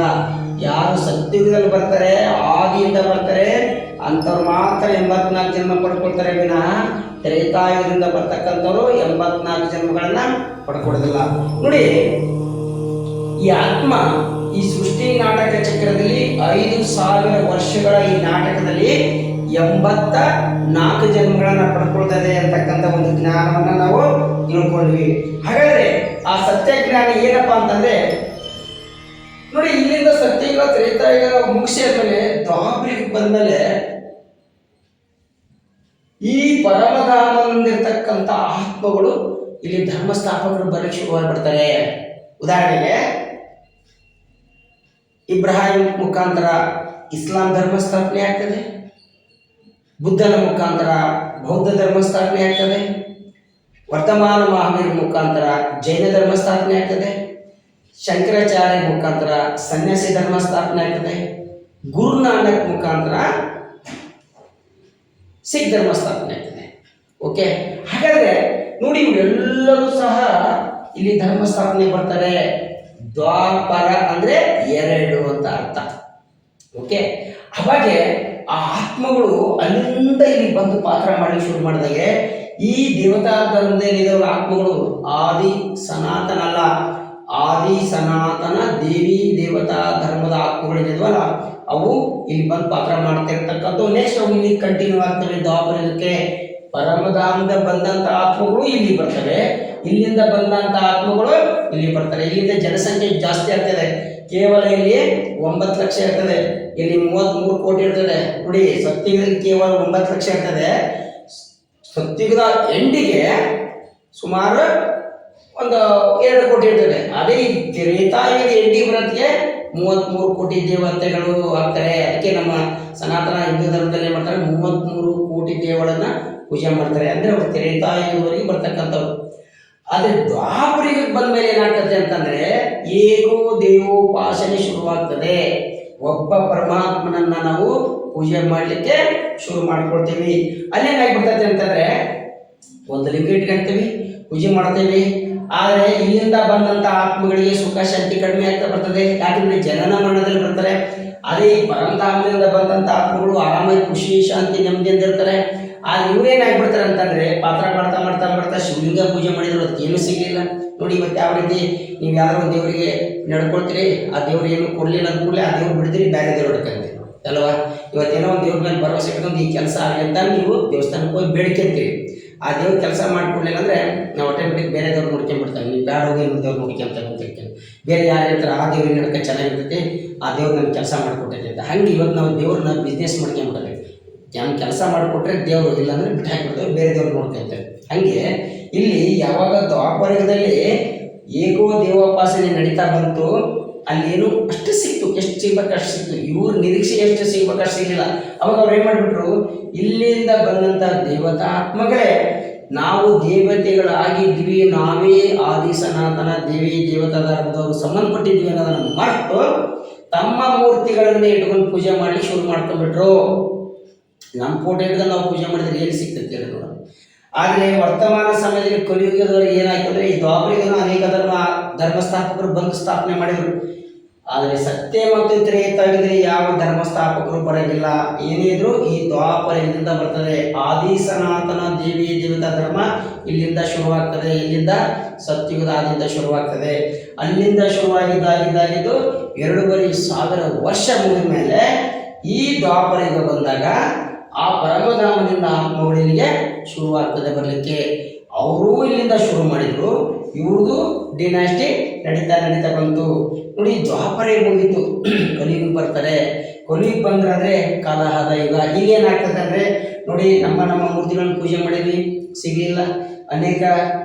ಯಾರು ಸತ್ಯುಗದಲ್ಲಿ ಬರ್ತಾರೆ, ಆದಿಯಿಂದ ಬರ್ತಾರೆ, ಅಂಥವ್ರು ಮಾತ್ರ ಎಂಬತ್ನಾಲ್ಕು ಜನ್ಮ ಪಡ್ಕೊಳ್ತಾರೆ ವಿನಃ ತ್ರೇತಾಯುಗದಿಂದ ಬರ್ತಕ್ಕಂಥವ್ರು ಎಂಬತ್ನಾಲ್ಕು ಜನ್ಮಗಳನ್ನ ಪಡ್ಕೊಡೋದಿಲ್ಲ ನೋಡಿ, ಈ ಆತ್ಮ ಈ ಸೃಷ್ಟಿ ನಾಟಕ ಚಕ್ರದಲ್ಲಿ ಐದು ಸಾವಿರ ವರ್ಷಗಳ ಈ ನಾಟಕದಲ್ಲಿ ಎಂಬತ್ತ ನಾಲ್ಕು ಜನ್ಮಗಳನ್ನ ಪಡ್ಕೊಳ್ತದೆ ಅಂತಕ್ಕಂಥ ಒಂದು ಜ್ಞಾನವನ್ನ ನಾವು ತಿಳ್ಕೊಂಡ್ವಿ. ಹಾಗಾದ್ರೆ ಆ ಸತ್ಯ ಜ್ಞಾನ ಏನಪ್ಪಾ ಅಂತಂದ್ರೆ ನೋಡಿ ಈಗ ಮುಗಿಸಿ ಆದ್ಮೇಲೆ ದ್ವಾಪರಿಗೆ ಬಂದ್ಮೇಲೆ ಈ ಪರಮಧಾಮಂದಿರ್ತಕ್ಕಂಥ ಆತ್ಮಗಳು ಇಲ್ಲಿ ಧರ್ಮಸ್ಥಾಪಕರು ಬರಕ್ಕೆ ಶುರುವಾಗ್ಬಿಡ್ತಾರೆ ಉದಾಹರಣೆಗೆ, ಇಬ್ರಾಹಿಂ ಮುಖಾಂತರ ಇಸ್ಲಾಂ ಧರ್ಮ ಸ್ಥಾಪನೆ ಆಗ್ತದೆ, ಬುದ್ಧನ ಮುಖಾಂತರ ಬೌದ್ಧ ಧರ್ಮ ಸ್ಥಾಪನೆ ಆಗ್ತದೆ, ವರ್ತಮಾನ ಮಹಾವೀರ ಮುಖಾಂತರ ಜೈನ ಧರ್ಮ ಸ್ಥಾಪನೆ ಆಗ್ತದೆ ಶಂಕರಾಚಾರ್ಯ ಮುಖಾಂತರ ಸನ್ಯಾಸಿ ಧರ್ಮ ಸ್ಥಾಪನೆ ಆಗ್ತದೆ. ಗುರುನಾನಕ್ ಮುಖಾಂತರ ಸಿಖ್ ಧರ್ಮ ಸ್ಥಾಪನೆ ಆಗ್ತದೆ. ಓಕೆ ಹಾಗಾದ್ರೆ ನೋಡಿ ಇವರೆಲ್ಲರೂ ಸಹ ಇಲ್ಲಿ ಧರ್ಮ ಸ್ಥಾಪನೆ ಬರ್ತಾರೆ. ದ್ವಾಪರ ಅಂದ್ರೆ ಎರಡು ಅಂತ ಅರ್ಥ. ಓಕೆ ಅವಾಗೆ ಆ ಆತ್ಮಗಳು ಅಲ್ಲಿಂದ ಇಲ್ಲಿ ಬಂದು ಪಾತ್ರ ಮಾಡಲಿಕ್ಕೆ ಶುರು ಮಾಡಿದಾಗೆ ಈ ದೇವತಾ ಧರ್ಮದಲ್ಲಿ ಆತ್ಮಗಳು ಆದಿ ಸನಾತನ ಅಲ್ಲ ಆದಿ ಸನಾತನ ದೇವಿ ದೇವತಾ ಧರ್ಮದ ಆತ್ಮಗಳೇನಿದ್ವಲ್ಲ ಅವು ಇಲ್ಲಿ ಬಂದು ಪಾತ್ರ ಮಾಡ್ತಿರ್ತಕ್ಕಂಥ ನೆಕ್ಸ್ಟ್ ಅವು ಇಲ್ಲಿ ಕಂಟಿನ್ಯೂ ಆಗ್ತವೆ ದ್ವಾಪರಕ್ಕೆ ಪರಮಧಾಮದ ಬಂದಂತ ಆತ್ಮಗಳು ಇಲ್ಲಿ ಬರ್ತವೆ. ಇಲ್ಲಿಂದ ಬಂದಂತ ಆತ್ಮಗಳು ಇಲ್ಲಿ ಬರ್ತಾರೆ ಇಲ್ಲಿಂದ ಜನಸಂಖ್ಯೆ ಜಾಸ್ತಿ ಆಗ್ತದೆ. ಕೇವಲ ಇಲ್ಲಿ ಒಂಬತ್ತು ಲಕ್ಷ ಇರ್ತದೆ. ಇಲ್ಲಿ ಮೂವತ್ತ್ಮೂರು ಕೋಟಿ ಇರ್ತದೆ. ನೋಡಿ ಸತ್ಯುಗದಲ್ಲಿ ಕೇವಲ ಒಂಬತ್ತು ಲಕ್ಷ ಇರ್ತದೆ. ಸತ್ಯುಗದ ಎಂಡಿಗೆ ಸುಮಾರು ಒಂದು ಎರಡು ಕೋಟಿ ಇರ್ತದೆ. ಅದೇ ಈ ತ್ರೇತಾಯುಗದ ಎಂಟಿ ಬರೋದಕ್ಕೆ ಮೂವತ್ತ್ಮೂರು ಕೋಟಿ ದೇವತೆಗಳು ಆಗ್ತಾರೆ ಅದಕ್ಕೆ ನಮ್ಮ ಸನಾತನ ಹಿಂದೂ ಧರ್ಮದಲ್ಲಿ ಏನ್ ಮಾಡ್ತಾರೆ. ಮೂವತ್ತ್ಮೂರು ಕೋಟಿ ದೇವಗಳನ್ನ ಪೂಜೆ ಮಾಡ್ತಾರೆ. ಅಂದ್ರೆ ಅವ್ರು ತ್ರೇತಾಯುಗದವರೆಗೆ ಬರ್ತಕ್ಕಂಥವ್ರು. ಆದ್ರೆ ದ್ವಾಪರಿಗೆ ಬಂದ ಮೇಲೆ ಏನಾಗ್ತದೆ ಅಂತಂದ್ರೆ ಏಕೋ ದೇವೋಪಾಸನೆ ಶುರುವಾಗ್ತದೆ. ಒಬ್ಬ ಪರಮಾತ್ಮನನ್ನ ನಾವು ಪೂಜೆ ಮಾಡಲಿಕ್ಕೆ ಶುರು ಮಾಡ್ಕೊಳ್ತೀವಿ. ಅಲ್ಲೇನಾಗ್ಬಿಡ್ತದೆ ಅಂತಂದ್ರೆ ಒಂದು ಲಿಂಗ ಇಟ್ಕೊಂತೀವಿ. ಪೂಜೆ ಮಾಡ್ತೇವೆ. ಆದರೆ ಇಲ್ಲಿಂದ ಬಂದಂತ ಆತ್ಮಗಳಿಗೆ ಸುಖ ಶಾಂತಿ ಕಡಿಮೆ ಆಗ್ತಾ ಬರ್ತದೆ. ಯಾಕಂದ್ರೆ ಜನನ ಮರಣದಲ್ಲಿ ಬರ್ತಾರೆ. ಅದೇ ಪರಂಧಾಮದಿಂದ ಬಂದಂತ ಆತ್ಮಗಳು ಆರಾಮಾಗಿ ಖುಷಿ, ಶಾಂತಿ ನೆಮ್ಮದಿಯಿಂದ ಇರ್ತಾರೆ. ಆದ್ರೆ ಇವ್ರೇನಾಗ್ಬಿಡ್ತಾರೆ ಅಂತಂದ್ರೆ ಪಾತ್ರ ಮಾಡ್ತಾ ಮಾಡ್ತಾ ಮಾಡ್ತಾ ಶಿವಲಿಂಗ ಪೂಜೆ ಮಾಡಿದ್ರು ಅದಕ್ಕೇನು ಸಿಗಲಿಲ್ಲ ಸಿಗ್ಲಿಲ್ಲ. ನೋಡಿ, ಇವತ್ತು ಯಾವ ರೀತಿ ನೀವು ಯಾರೋ ಒಂದು ದೇವರಿಗೆ ನಡ್ಕೊಳ್ತೀರಿ, ಆ ದೇವ್ರಿಗೆ ಏನು ಕೊಡ್ಲಿಲ್ಲ ಅಂದ್ಕೂಡಲೇ ಆ ದೇವ್ರು ಬಿಡ್ತೀರಿ, ಬೇರೆ ದೇವ್ರು ಹಿಡ್ಕೊಂತೀರಿ. ಅಲ್ವಾ? ಇವತ್ತೇನೋ ಒಂದು ದೇವ್ರ ಮೇಲೆ ಭರವಸೆ ಇಟ್ಕೊಂಡು ಈ ಕೆಲಸ ಆಗಲಿ ಅಂತ ನೀವು ದೇವಸ್ಥಾನಕ್ಕೆ ಹೋಗಿ ಬೇಡ್ಕೊಂತೀರಿ ಆ ದೇವ್ರ ಕೆಲಸ ಮಾಡ್ಕೊಡ್ಲಿಲ್ಲ ಅಂದ್ರೆ ನಾವು ಆಟೋಮೆಟಿಕ್ ಬೇರೆ ದೇವ್ರು ನೋಡ್ಕೊಂಡ್ಬಿಡ್ತಾವೆ ನೀವು ಬೇಡ ಹೋಗಿ ಇನ್ನೊಂದವ್ರು ದೇವ್ರು ನೋಡ್ಕೊಂತಾರೆ ಅಂತ ಹೇಳ್ತೇನೆ ಬೇರೆ ಯಾರು ಇರ್ತಾರೆ ಆ ದೇವ್ರಿಗೆ ನಡಕ ಚೆನ್ನಾಗಿರ್ತೈತಿ, ಆ ದೇವ್ರು ನಮ್ಗೆ ಕೆಲಸ ಮಾಡಿಕೊಟ್ಟೈತೆ ಅಂತ. ಹಂಗೆ ಇವತ್ತು ನಾವು ದೇವ್ರನ್ನ ಬಿಸ್ನೆಸ್ ಮಾಡ್ಕೊಂಡ್ಬಿಡ್ತೇವೆ ಯಾವ ಕೆಲಸ ಮಾಡಿಕೊಟ್ರೆ ದೇವರು ಇಲ್ಲಾಂದ್ರೆ ಬಿಟ್ಟು ಹಾಕಿಬಿಡ್ತೇವೆ ಬೇರೆ ದೇವ್ರು ನೋಡ್ಕೊಂತೇವೆ ಹಂಗೆ ಇಲ್ಲಿ ಯಾವಾಗ ದ್ವಾಪರಗದಲ್ಲಿ ಏಕೋ ದೇವೋಪಾಸನೆ ನಡೀತಾ ಬಂತು ಅಲ್ಲಿ ಏನು ಅಷ್ಟು ಸಿಕ್ತು, ಎಷ್ಟು ಸಿಗ್ಬೇಕು ಅಷ್ಟು ಸಿಕ್ತು. ಇವ್ರ ನಿರೀಕ್ಷೆ ಎಷ್ಟು ಸಿಗ್ಬೇಕು ಅಷ್ಟು ಸಿಗಲಿಲ್ಲ ಅವಾಗ ಅವ್ರು ಏನು ಮಾಡಿಬಿಟ್ರು? ಇಲ್ಲಿಂದ ಬಂದಂಥ ದೇವತಾತ್ಮಗಳೇ, ನಾವು ದೇವತೆಗಳಾಗಿದ್ವಿ ನಾವೇ ಆದಿ ಸನಾತನ, ದೇವಿ ದೇವತಾ ಧರ್ಮದವರು ಸಂಬಂಧಪಟ್ಟಿದ್ವಿ ಅನ್ನೋದನ್ನು ಮರೆತು ತಮ್ಮ ಮೂರ್ತಿಗಳನ್ನೇ ಇಟ್ಕೊಂಡು ಪೂಜೆ ಮಾಡಿ ಶುರು ಮಾಡ್ಕೊಂಡ್ಬಿಟ್ರು. ನಮ್ಮ ಫೋಟೋ ಹಿಡ್ಕೊಂಡು ನಾವು ಪೂಜೆ ಮಾಡಿದ್ರೆ ಏನು ಸಿಗ್ತೈತೆ ಹೇಳಿ ನೋಡೋಣ ಆದರೆ ವರ್ತಮಾನ ಸಮಯದಲ್ಲಿ ಕಲಿಯುಗದವರು ಏನಾಯ್ತು ಅಂದರೆ ಈ ದ್ವಾಪರಿಗನ ಅನೇಕ ಧರ್ಮ, ಧರ್ಮಸ್ಥಾಪಕರು ಬಂದು ಸ್ಥಾಪನೆ ಮಾಡಿದರು. ಆದರೆ ಸತ್ಯ ಮತ್ತು ತ್ರೇತಾಗಿದ್ರೆ ಯಾವ ಧರ್ಮಸ್ಥಾಪಕರು ಬರೋದಿಲ್ಲ ಏನಿದ್ರು ಈ ದ್ವಾಪರದಿಂದ ಬರ್ತದೆ. ಆದಿ ಸನಾತನ ದೇವಿ ದೇವತಾ ಧರ್ಮ ಇಲ್ಲಿಂದ ಶುರುವಾಗ್ತದೆ. ಇಲ್ಲಿಂದ ಸತ್ಯುಗದ ಆದಿಯಿಂದ ಶುರುವಾಗ್ತದೆ. ಅಲ್ಲಿಂದ ಶುರುವಾಗಿದ್ದಾಗಿದ್ದಾಗಿದ್ದು ಎರಡೂವರೆ ಸಾವಿರ ವರ್ಷ ಮುಗಿದ ಮೇಲೆ ಈ ದ್ವಾಪರಯುಗ ಬಂದಾಗ ಆ ಪರಮಧಾಮದಿಂದ ಆತ್ಮಗಳಿಗೆ ಶುರುವಾಗ್ತದೆ ಬರಲಿಕ್ಕೆ. ಅವರೂ ಇಲ್ಲಿಂದ ಶುರು ಮಾಡಿದ್ರು. ಇವ್ರದ್ದು ಡಿನಾಸ್ಟಿ ನಡೀತಾ ನಡೀತಾ ಬಂತು. ನೋಡಿ, ದ್ವಾಪರ ಮುಗೀತು. ಕೊಲಿಗ್ ಬರ್ತಾರೆ. ಕೊಲಿಗೆ ಬಂದ್ರೆ ಕಾಲಹದ ಯುಗ ಈಗ ಏನಾಗ್ತದೆ ಅಂದರೆ, ನೋಡಿ, ನಮ್ಮ ನಮ್ಮ ಮೂರ್ತಿಗಳನ್ನ ಪೂಜೆ ಮಾಡಿದ್ವಿ, ಸಿಗ್ಲಿಲ್ಲ. ಅನೇಕ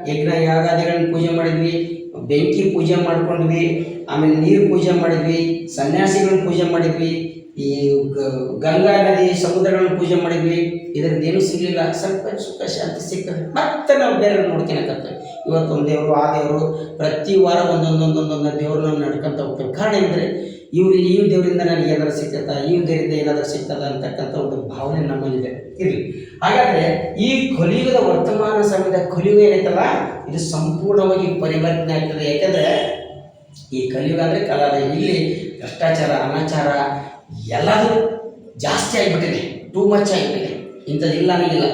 ಯಜ್ಞ ಯಾಗಾದಿಗಳನ್ನ ಪೂಜೆ ಮಾಡಿದ್ವಿ, ಬೆಂಕಿ ಪೂಜೆ ಮಾಡ್ಕೊಂಡ್ವಿ, ಆಮೇಲೆ ನೀರು ಪೂಜೆ ಮಾಡಿದ್ವಿ, ಸನ್ಯಾಸಿಗಳನ್ನ ಪೂಜೆ ಮಾಡಿದ್ವಿ. ಈ ಗಂಗಾ ನದಿ ಸಮುದ್ರಗಳನ್ನು ಪೂಜೆ ಮಾಡಿದ್ವಿ ಇದರಿಂದ ಏನೂ ಸಿಗಲಿಲ್ಲ. ಸ್ವಲ್ಪ ಸುಖ, ಶಾಂತಿ ಸಿಕ್ಕ ಮತ್ತೆ ನಾವು ಬೇರೆ ನೋಡ್ಕೊಳಕತ್ತೇವೆ ಇವತ್ತೊಂದು ದೇವರು, ಆ ದೇವರು ಪ್ರತಿ ವಾರ ಒಂದೊಂದೊಂದೊಂದೊಂದು ದೇವ್ರನ್ನ ನಡ್ಕೊಂತ ಹೋಗ್ತೇವೆ ಕಾರಣ ಅಂದರೆ ಇವ್ರು ಈ ದೇವರಿಂದ ನನಗೆ ಏನಾದ್ರು ಸಿಗ್ತದ, ಈ ದೇವರಿಂದ ಏನಾದರೂ ಸಿಗ್ತದ ಅಂತಕ್ಕಂಥ ಒಂದು ಭಾವನೆ ನಮ್ಮಲ್ಲಿದೆ. ಇರಲಿ. ಹಾಗಾದರೆ ಈ ಕಲಿಯುಗದ ವರ್ತಮಾನ ಸಮಯದ ಕಲಿಯುಗ ಏನೈತಲ್ಲ, ಇದು ಸಂಪೂರ್ಣವಾಗಿ ಪರಿವರ್ತನೆ ಆಗ್ತದೆ. ಯಾಕಂದರೆ, ಈ ಕಲಿಯುಗ ಅಂದರೆ ಕಲಾದ ಇಲ್ಲಿ ಭ್ರಷ್ಟಾಚಾರ, ಅನಾಚಾರ ಎಲ್ಲದೂ ಜಾಸ್ತಿ ಆಗಿಬಿಟ್ಟಿದೆ ಟೂ ಮಚ್ ಆಗಿಬಿಟ್ಟಿದೆ. ಇಂಥದ್ದಿಲ್ಲ ಅನ್ನೋದಿಲ್ಲ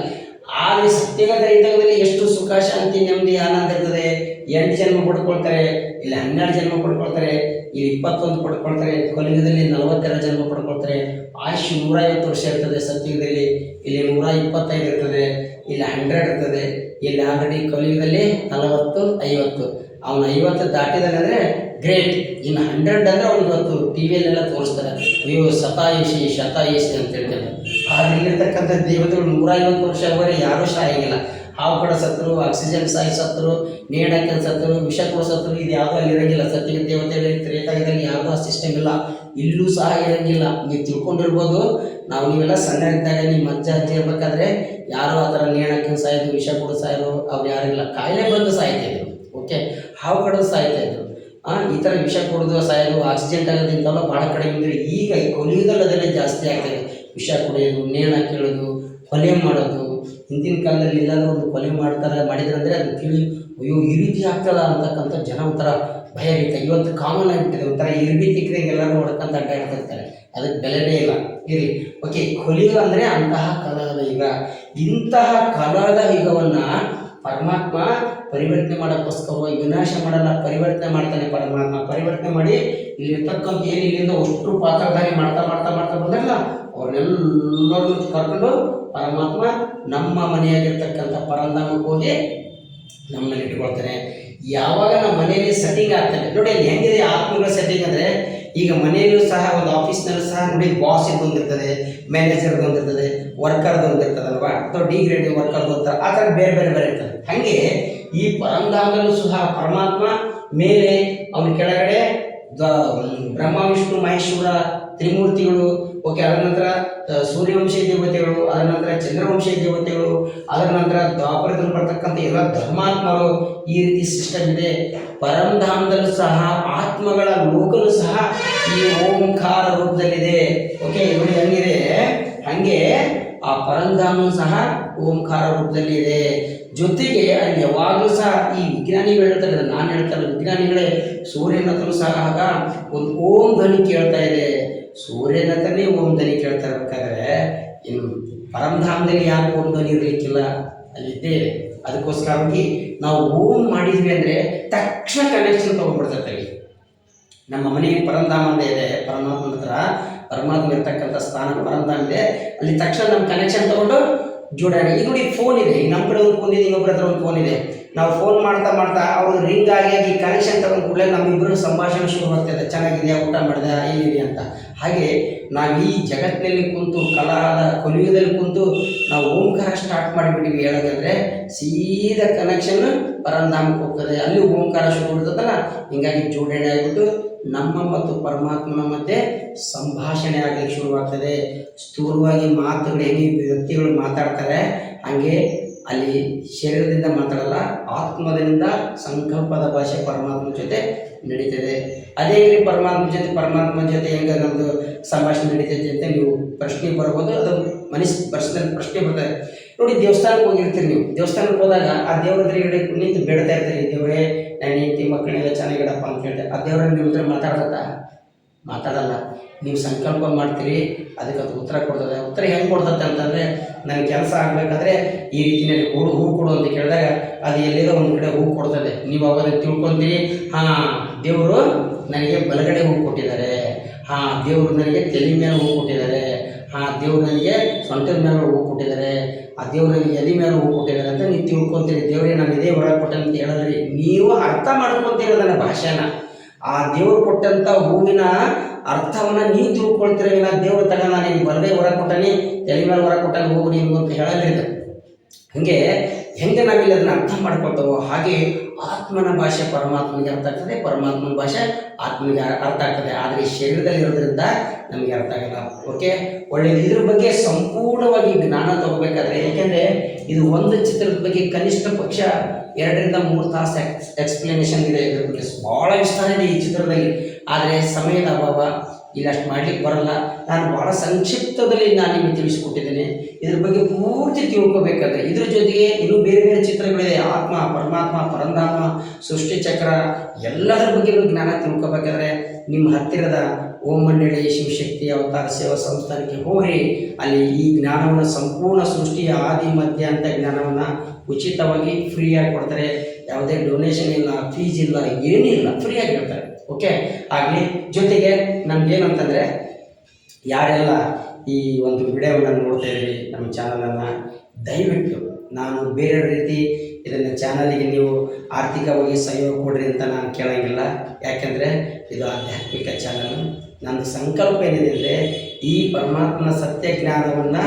ಆದರೆ ಸತ್ಯಗತ ರೈತದಲ್ಲಿ ಎಷ್ಟು ಸುಖ, ಶಾಂತಿ, ನೆಮ್ಮದಿ, ಆನಂದ ಇರ್ತದೆ. ಎಂಟು ಜನ್ಮ ಪಡ್ಕೊಳ್ತಾರೆ, ಇಲ್ಲಿ ಹನ್ನೆರಡು ಜನ್ಮ ಪಡ್ಕೊಳ್ತಾರೆ, ಇಲ್ಲಿ ಇಪ್ಪತ್ತೊಂದು ಪಡ್ಕೊಳ್ತಾರೆ ಕಲಿಯುಗದಲ್ಲಿ ನಲವತ್ತೆರಡು ಜನ್ಮ ಪಡ್ಕೊಳ್ತಾರೆ. ಆಯುಷ್ ನೂರೈವತ್ತು ವರ್ಷ ಇರ್ತದೆ ಸತ್ಯುಗದಲ್ಲಿ ಇಲ್ಲಿ ನೂರ ಇಪ್ಪತ್ತೈದು ಇರ್ತದೆ, ಇಲ್ಲಿ ಹಂಡ್ರೆಡ್ ಇರ್ತದೆ. ಇಲ್ಲಿ ಆಲ್ರೆಡಿ ಕಲಿಯುಗದಲ್ಲಿ ನಲವತ್ತು, ಐವತ್ತು. ಅವನು ಐವತ್ತು ದಾಟಿದಾನೆ ಅಂದರೆ ಗ್ರೇಟ್ ಇನ್ನು ಹಂಡ್ರೆಡ್ ಅಂದರೆ ಅವ್ನು ಇವತ್ತು ಟಿ ವಿಯಲ್ಲೆಲ್ಲ ತೋರಿಸ್ತಾರೆ. ಅಯ್ಯೋ ಶತಾಯುಷಿ ಶತಾಯುಷಿ ಅಂತ ಹೇಳ್ತಾರೆ. ಇಲ್ಲಿರ್ತಕ್ಕಂಥ ದೇವತೆಗಳು ನೂರೈವತ್ತು ವರ್ಷವರೆಗೆ ಯಾರೂ ಸಾಯಂಗಿಲ್ಲ ಹಾವು ಕಡೆ ಸತ್ರು ಆಕ್ಸಿಜನ್ ಸಾಯಿ ಸತ್ರು ನೇಣಕ್ಕೆ ಸತ್ರು ವಿಷ ಸತ್ರು ಇದು ಯಾವುದೂ ಅಲ್ಲಿ ಇರಂಗಿಲ್ಲ. ಸತ್ಯ ದೇವತೆಗಳಿಗೆ ಯಾರು ಯಾವುದೂ ಸಿಸ್ಟಮ್ ಇಲ್ಲ. ಇಲ್ಲೂ ಸಹ ಇರಂಗಿಲ್ಲ. ನೀವು ತಿಳ್ಕೊಂಡಿರ್ಬೋದು. ನಾವು ನೀವೆಲ್ಲ ಸಣ್ಣರಿದ್ದಾಗ ನಿಮ್ಮ ಅಜ್ಜ ಅಜ್ಜಿ ಇರ್ಬೇಕಾದ್ರೆ ಯಾರೋ ಆ ಥರ ನೇಣಕ್ಕೆ ಸಾಯೋದು ವಿಷ ಕೂಡ ಸಾಯೋರು ಅವ್ರು ಯಾರಿಲ್ಲ ಕಾಯಿಲೆ ಬಂದು ಸಾಯ್ತಾ ಓಕೆ ಹಾವು ಕಡೆ ಸಾಯ್ತಾ ಇದ್ರು. ಆ, ಈ ಥರ ವಿಷ ಕುಡಿದು ಸಾಯೋದು ಆಕ್ಸಿಡೆಂಟ್ ಆಗೋದು ಇಂಥವೆಲ್ಲ ಭಾಳ ಕಡಿಮೆ ಇದ್ದರೆ ಈಗ ಈ ಜಾಸ್ತಿ ಆಗ್ತದೆ ವಿಷ ಕುಡಿಯೋದು ನೇಣ ಕೇಳೋದು, ಕೊಲೆ ಮಾಡೋದು. ಹಿಂದಿನ ಕಾಲದಲ್ಲಿ ಎಲ್ಲಾದರೂ ಒಂದು ಕೊಲೆ ಮಾಡ್ತಾರೆ ಮಾಡಿದ್ರಂದರೆ ಅದು ತಿಳಿ ಅಯ್ಯೋ, ಈ ರೀತಿ ಆಗ್ತದ ಅಂತಕ್ಕಂಥ ಜನ ಒಂಥರ ಭಯ ಭಯಭೀತ ಇವತ್ತು ಕಾಮನ್ ಆಗಿಬಿಟ್ಟಿದೆ, ಒಂಥರ ಇರ್ಬಿ ತಿಕ್ಕಿದಂಗೆ ಎಲ್ಲರೂ ಹೊಡ್ಕಂತ ಅಡ್ಡಾಡ್ತಿರ್ತಾರೆ ಅದಕ್ಕೆ ಬೆಲೆನೇ ಇಲ್ಲ. ಇರಲಿ. ಓಕೆ ಕೊಲಿಯುಗ ಅಂದರೆ ಅಂತಹ ಕಲಾದ ಯುಗ ಇಂತಹ ಕಲಾದ ಯುಗವನ್ನು ಪರಮಾತ್ಮ ಪರಿವರ್ತನೆ ಮಾಡೋಕ್ಕೋಸ್ಕರವಾಗಿ ವಿನಾಶ ಮಾಡಲ್ಲ, ಪರಿವರ್ತನೆ ಮಾಡ್ತಾನೆ ಪರಮಾತ್ಮ. ಪರಿವರ್ತನೆ ಮಾಡಿ ಇಲ್ಲಿರ್ತಕ್ಕಂಥ ಏನು ಇಲ್ಲಿಂದ ಅಷ್ಟು ಪಾತ್ರಧಾರಿ ಮಾಡ್ತಾ ಮಾಡ್ತಾ ಮಾಡ್ತಾ ಬಂದಲ್ಲ ಅವ್ರನ್ನೆಲ್ಲರನ್ನು ಕರ್ಕೊಂಡು ಪರಮಾತ್ಮ ನಮ್ಮ ಮನೆಯಾಗಿರ್ತಕ್ಕಂಥ ಪರಂಧಾಮಕ್ಕೆ ಹೋಗಿ ನಮ್ಮಲ್ಲಿ ಇಟ್ಕೊಳ್ತಾನೆ. ಯಾವಾಗ ನಮ್ಮ ಮನೆಯಲ್ಲಿ ಸೆಟ್ಟಿಂಗ್ ಆಗ್ತಾನೆ ನೋಡಿ ಅಲ್ಲಿ ಹೆಂಗಿದೆ ಆತ್ಮಗಳ ಸೆಟ್ಟಿಂಗ್ ಅಂದರೆ, ಈಗ ಮನೆಯಲ್ಲೂ ಸಹ ಒಂದು ಆಫೀಸ್ನಲ್ಲೂ ಸಹ ನೋಡಿ ಬಾಸ್ ಬಂದಿರ್ತದೆ ಮ್ಯಾನೇಜರ್ದು ಒಂದಿರ್ತದೆ ವರ್ಕರ್ದು ಒಂದಿರ್ತದಲ್ವಾ? ಅಥವಾ ಡಿ ಗ್ರೇಡ್ ವರ್ಕರ್ದು ಅಂತ ಆ ಥರ ಬೇರೆ ಬೇರೆ ಬೇರೆ ಇರ್ತದೆ ಹಾಗೆ ಈ ಪರಂಧಾಮದಲ್ಲೂ ಸಹ ಪರಮಾತ್ಮ ಮೇಲೆ ಅವನ ಕೆಳಗಡೆ ಬ್ರಹ್ಮ, ವಿಷ್ಣು, ಮಹೇಶ್ವರ ತ್ರಿಮೂರ್ತಿಗಳು, ಓಕೆ, ಅದರ ನಂತರ ಸೂರ್ಯವಂಶೀಯ ದೇವತೆಗಳು, ಅದರ ನಂತರ ಚಂದ್ರವಂಶೀಯ ದೇವತೆಗಳು, ಅದರ ನಂತರ ದ್ವಾಪರದಲ್ಲಿ ಬರ್ತಕ್ಕಂಥ ಎಲ್ಲ ಧರ್ಮಾತ್ಮರು ಈ ರೀತಿ ಸಿಸ್ಟಮ್ ಇದೆ. ಪರಂಧಾಮದಲ್ಲೂ ಸಹ ಆತ್ಮಗಳ ಲೋಕಲು ಸಹ ಈ ಓಂಕಾರ ರೂಪದಲ್ಲಿದೆ. ಓಕೆ, ನೋಡಿ ಹೆಂಗಿದೆ? ಹಂಗೆ ಆ ಪರಂಧಾಮ ಸಹ ಓಂಕಾರ ರೂಪದಲ್ಲಿ ಇದೆ. ಜೊತೆಗೆ ಅಲ್ಲಿ ಯಾವಾಗಲೂ ಸಹ ಈ ವಿಜ್ಞಾನಿಗಳು ಹೇಳ್ತಾರೆ ನಾನು ಹೇಳ್ತಾರೆ ವಿಜ್ಞಾನಿಗಳೇ ಸೂರ್ಯನ ಸಹ ಆಗ ಒಂದು ಓಂ ಧ್ವನಿ ಕೇಳ್ತಾ ಇದೆ. ಸೂರ್ಯನ ಹತ್ರನೇ ಓಂ ಧ್ವನಿ ಕೇಳ್ತಾ ಇರ್ಬೇಕಾದ್ರೆ ಇನ್ನು ಪರಂಧಾಮದಲ್ಲಿ ಯಾಕೆ ಓಂ ಧ್ವನಿ ಇರಲಿಕ್ಕಿಲ್ಲ. ಅಲ್ಲಿದ್ದೇವೆ ಅದಕ್ಕೋಸ್ಕರವಾಗಿ ನಾವು ಓಂ ಮಾಡಿದ್ವಿ ಅಂದರೆ ತಕ್ಷಣ ಕನೆಕ್ಷನ್ ತೊಗೊಂಡ್ಬಿಡ್ತೈತೆ ನಮ್ಮ ಮನೆಗೆ ಪರಂಧಾಮ ಅಂತ ಇದೆ, ಪರಮಾತ್ಮನ ಹತ್ರ ಪರಮಾತ್ಮ ಇರ್ತಕ್ಕಂಥ ಸ್ಥಾನ ಪರಂತಾಗಿದೆ ಅಲ್ಲಿ ತಕ್ಷಣ ನಮ್ಮ ಕನೆಕ್ಷನ್ ತಗೊಂಡು ಜೋಡಣೆ ಈಗ ನೋಡಿ ಫೋನ್ ಇದೆ. ಈಗ ನಮ್ಮ ಕಡೆ ಒಂದು ಫೋನ್ ಇದೆ ಇನ್ನೊಬ್ಬರ ಹತ್ರ ಒಂದು ಫೋನ್ ಇದೆ. ನಾವು ಫೋನ್ ಮಾಡ್ತಾ ಮಾಡ್ತಾ ಅವರು ರಿಂಗ್ ಆಗಿ ಆಗಿ ಕನೆಕ್ಷನ್ ತಗೊಂಡು ಕೂಡಲೇ ನಮ್ಮಿಬ್ಬರು ಸಂಭಾಷಣೆ ಶುರು ಆಗ್ತದೆ ಚೆನ್ನಾಗಿದೆ ಊಟ ಮಾಡಿದೆ ಏನಿದೆ ಅಂತ. ಹಾಗೆ ನಾವು ಈ ಜಗತ್ತಿನಲ್ಲಿ ಕುಂತು ಕಲಾದ ಕೊಲಿಯುಗದಲ್ಲಿ ಕುಂತು ನಾವು ಓಂಕಾರ ಸ್ಟಾರ್ಟ್ ಮಾಡಿಬಿಟ್ಟಿವಿ ಹೇಳೋದಂದ್ರೆ ಸೀದಾ ಕನೆಕ್ಷನ್ ಪರಂಧಾಮಕ್ಕೆ ಹೋಗ್ತದೆ. ಅಲ್ಲಿ ಓಂಕಾರ ಶುರು ಇರ್ತದಲ್ಲ, ಹಿಂಗಾಗಿ ಜೋಡಣೆ ಆಗಿಬಿಟ್ಟು ನಮ್ಮ ಮತ್ತು ಪರಮಾತ್ಮನ ಮಧ್ಯೆ ಸಂಭಾಷಣೆ ಆಗಲಿಕ್ಕೆ ಶುರುವಾಗ್ತದೆ. ಸ್ಥೂಲವಾಗಿ ಮಾತುಗಳು ಹೇಗೆ ವ್ಯಕ್ತಿಗಳು ಮಾತಾಡ್ತಾರೆ. ಹಾಗೆ ಅಲ್ಲಿ ಶರೀರದಿಂದ ಮಾತಾಡಲ್ಲ, ಆತ್ಮದಿಂದ ಸಂಕಲ್ಪದ ಭಾಷೆ ಪರಮಾತ್ಮ ಜೊತೆ ನಡೀತದೆ. ಅದೇ ಇಲ್ಲಿ ಪರಮಾತ್ಮ ಜೊತೆ ಪರಮಾತ್ಮ ಜೊತೆ ಹೆಂಗೆ ನಮ್ಮದು ಸಂಭಾಷಣೆ ನಡೀತೈತೆ ಅಂತ ನೀವು ಪ್ರಶ್ನೆ ಬರ್ಬೋದು. ಅದು ಮನಸ್ಸು ಪ್ರಶ್ನೆ ಪ್ರಶ್ನೆ ಬರ್ತದೆ. ನೋಡಿ, ದೇವಸ್ಥಾನಕ್ಕೆ ಹೋಗಿರ್ತೀರಿ ನೀವು. ದೇವಸ್ಥಾನಕ್ಕೆ ಹೋದಾಗ ಆ ದೇವ್ರ ಎದುರುಗಡೆ ನಿಂತು ಬೇಡ್ತಾ ಇರ್ತೀರಿ. ದೇವರೇ ನನ್ನ ಹೆಂಡತಿ ಮಕ್ಕಳಿಗೆಲ್ಲ ಚೆನ್ನಾಗಿಡಪ್ಪ ಅಂತ ಹೇಳಿದೆ. ಆ ದೇವ್ರ ನಿಮ್ಮ ಹತ್ರ ಮಾತಾಡ್ತಾ ಮಾತಾಡಲ್ಲ. ನೀವು ಸಂಕಲ್ಪ ಮಾಡ್ತೀರಿ, ಅದಕ್ಕೆ ಅದು ಉತ್ತರ ಕೊಡ್ತದೆ. ಉತ್ತರ ಹೆಂಗೆ ಕೊಡ್ತದೆ ಅಂತಂದರೆ ನನ್ನ ಕೆಲಸ ಆಗಬೇಕಾದ್ರೆ ಈ ರೀತಿಯಲ್ಲಿ ಕೊಡು, ಹೂ ಕೊಡು ಅಂತ ಕೇಳಿದಾಗ ಅದು ಎಲ್ಲಿದೆ ಒಂದು ಕಡೆ ಹೂ ಕೊಡ್ತದೆ. ನೀವು ಅವಾಗ ತಿಳ್ಕೊಂತೀರಿ, ಹಾಂ, ದೇವರು ನನಗೆ ಬಲಗಡೆ ಹೂ ಕೊಟ್ಟಿದ್ದಾರೆ. ಹಾಂ, ದೇವರು ನನಗೆ ತಲೆ ಮೇಲೆ ಹೂ ಕೊಟ್ಟಿದ್ದಾರೆ. ಹಾಂ ದೇವ್ರು ನನಗೆ ಸೊಂಟದ ಮೇಲೆ ಹೂ ಕೊಟ್ಟಿದ್ದಾರೆ. ಆ ದೇವ್ರು ನನಗೆ ಮೇಲೆ ಹೂ ಕೊಟ್ಟಿದ್ದಾರೆ ಅಂತ ನೀವು ತಿಳ್ಕೊಂತೀರಿ. ದೇವ್ರಿಗೆ ನಾನು ಇದೇ ಹೊರ ಕೊಟ್ಟೆ ಅಂತ ಹೇಳಿದ್ರಿ ನೀವು ಅರ್ಥ ಮಾಡ್ಕೊತೀರ ನನ್ನ ಭಾಷೆನ. ಆ ದೇವ್ರು ಕೊಟ್ಟಂತ ಹೂವಿನ ಅರ್ಥವನ್ನ ನೀವು ತಿಳ್ಕೊಳ್ತೀರ ಇಲ್ಲ ದೇವ್ರ ತಗ ನಾನು ನಿಮ್ಗೆ ಬರದೇ ಹೊರ ಕೊಟ್ಟನಿ, ಎಲೆ ಮೇಲೆ ಹೊರ ಕೊಟ್ಟಾನೆ ಹೋಗು ನೀವು ಅಂತ ಹೇಳಲಿಲ್ಲ ಹಂಗೆ ಹೆಂಗೆ ನಾವಿಲ್ಲಿ ಅದನ್ನ ಅರ್ಥ ಮಾಡ್ಕೊಳ್ತೇವೋ ಹಾಗೆ ಆತ್ಮನ ಭಾಷೆ ಪರಮಾತ್ಮನಿಗೆ ಅರ್ಥ ಆಗ್ತದೆ, ಪರಮಾತ್ಮನ ಭಾಷೆ ಆತ್ಮನಿಗೆ ಅರ್- ಅರ್ಥ ಆಗ್ತದೆ. ಆದರೆ ಶರೀರದಲ್ಲಿ ಇರೋದ್ರಿಂದ ನಮಗೆ ಅರ್ಥ ಆಗಲ್ಲ. ಓಕೆ ಒಳ್ಳೆಯದು ಇದ್ರ ಬಗ್ಗೆ ಸಂಪೂರ್ಣವಾಗಿ ಜ್ಞಾನ ತಗೋಬೇಕಾದ್ರೆ, ಯಾಕೆಂದರೆ ಇದು ಒಂದು ಚಿತ್ರದ ಬಗ್ಗೆ ಕನಿಷ್ಠ ಪಕ್ಷ ಎರಡರಿಂದ ಮೂರು ತಾಸು ಎಕ್ಸ್ ಎಕ್ಸ್ಪ್ಲನೇಷನ್ ಇದೆ. ಇದ್ರ ಬಗ್ಗೆ ಭಾಳ ಇಷ್ಟ ಇದೆ ಈ ಚಿತ್ರದಲ್ಲಿ. ಆದರೆ ಸಮಯದ ಅಭಾವ ಇಲ್ಲಿ ಅಷ್ಟು ಮಾಡ್ಲಿಕ್ಕೆ ಬರಲ್ಲ. ನಾನು ಭಾಳ ಸಂಕ್ಷಿಪ್ತದಲ್ಲಿ ನಾನು ನಿಮಗೆ ತಿಳಿಸ್ಕೊಟ್ಟಿದ್ದೇನೆ. ಇದ್ರ ಬಗ್ಗೆ ಪೂರ್ತಿ ತಿಳ್ಕೊಬೇಕಾದ್ರೆ ಇದ್ರ ಜೊತೆಗೆ ಇನ್ನೂ ಬೇರೆ ಬೇರೆ ಚಿತ್ರಗಳಿದೆ. ಆತ್ಮ, ಪರಮಾತ್ಮ, ಪರಂಧಾಮ, ಸೃಷ್ಟಿ ಚಕ್ರ, ಎಲ್ಲದರ ಬಗ್ಗೆ ಜ್ಞಾನ ತಿಳ್ಕೊಬೇಕಾದ್ರೆ ನಿಮ್ಮ ಹತ್ತಿರದ ಓಂ ಮಂಡಳಿ ಶಿವಶಕ್ತಿ ಅವತಾರ ಸೇವಾ ಸಂಸ್ಥಾನಕ್ಕೆ ಹೋಗಿ ಅಲ್ಲಿ ಈ ಜ್ಞಾನವನ್ನು ಸಂಪೂರ್ಣ ಸೃಷ್ಟಿಯ ಆದಿ, ಮಧ್ಯ ಅಂತ ಜ್ಞಾನವನ್ನು ಉಚಿತವಾಗಿ ಫ್ರೀಯಾಗಿ ಕೊಡ್ತಾರೆ. ಯಾವುದೇ ಡೊನೇಷನ್ ಇಲ್ಲ ಫೀಸ್ ಇಲ್ಲ ಏನಿಲ್ಲ ಫ್ರೀಯಾಗಿ ಹೇಳ್ತಾರೆ ಓಕೆ ಆಗಲಿ, ಜೊತೆಗೆ ನಮ್ಗೇನಂತಂದರೆ ಯಾರೆಲ್ಲ ಈ ಒಂದು ವಿಡಿಯೋವನ್ನು ನೋಡ್ತಾ ಇದ್ದೀರಿ, ನಮ್ಮ ಚಾನಲನ್ನು, ದಯವಿಟ್ಟು ನಾನು ಬೇರೆ ರೀತಿ ಇದನ್ನು ಚಾನಲಿಗೆ ನೀವು ಆರ್ಥಿಕವಾಗಿ ಸಹಯೋಗ ಕೊಡ್ರಿ ಅಂತ ನಾನು ಕೇಳೋಂಗಿಲ್ಲ. ಯಾಕೆಂದರೆ, ಇದು ಆಧ್ಯಾತ್ಮಿಕ ಚಾನಲ್. ನನ್ನ ಸಂಕಲ್ಪ ಏನಿದೆ ಅಂದರೆ, ಈ ಪರಮಾತ್ಮನ ಸತ್ಯ ಜ್ಞಾನವನ್ನು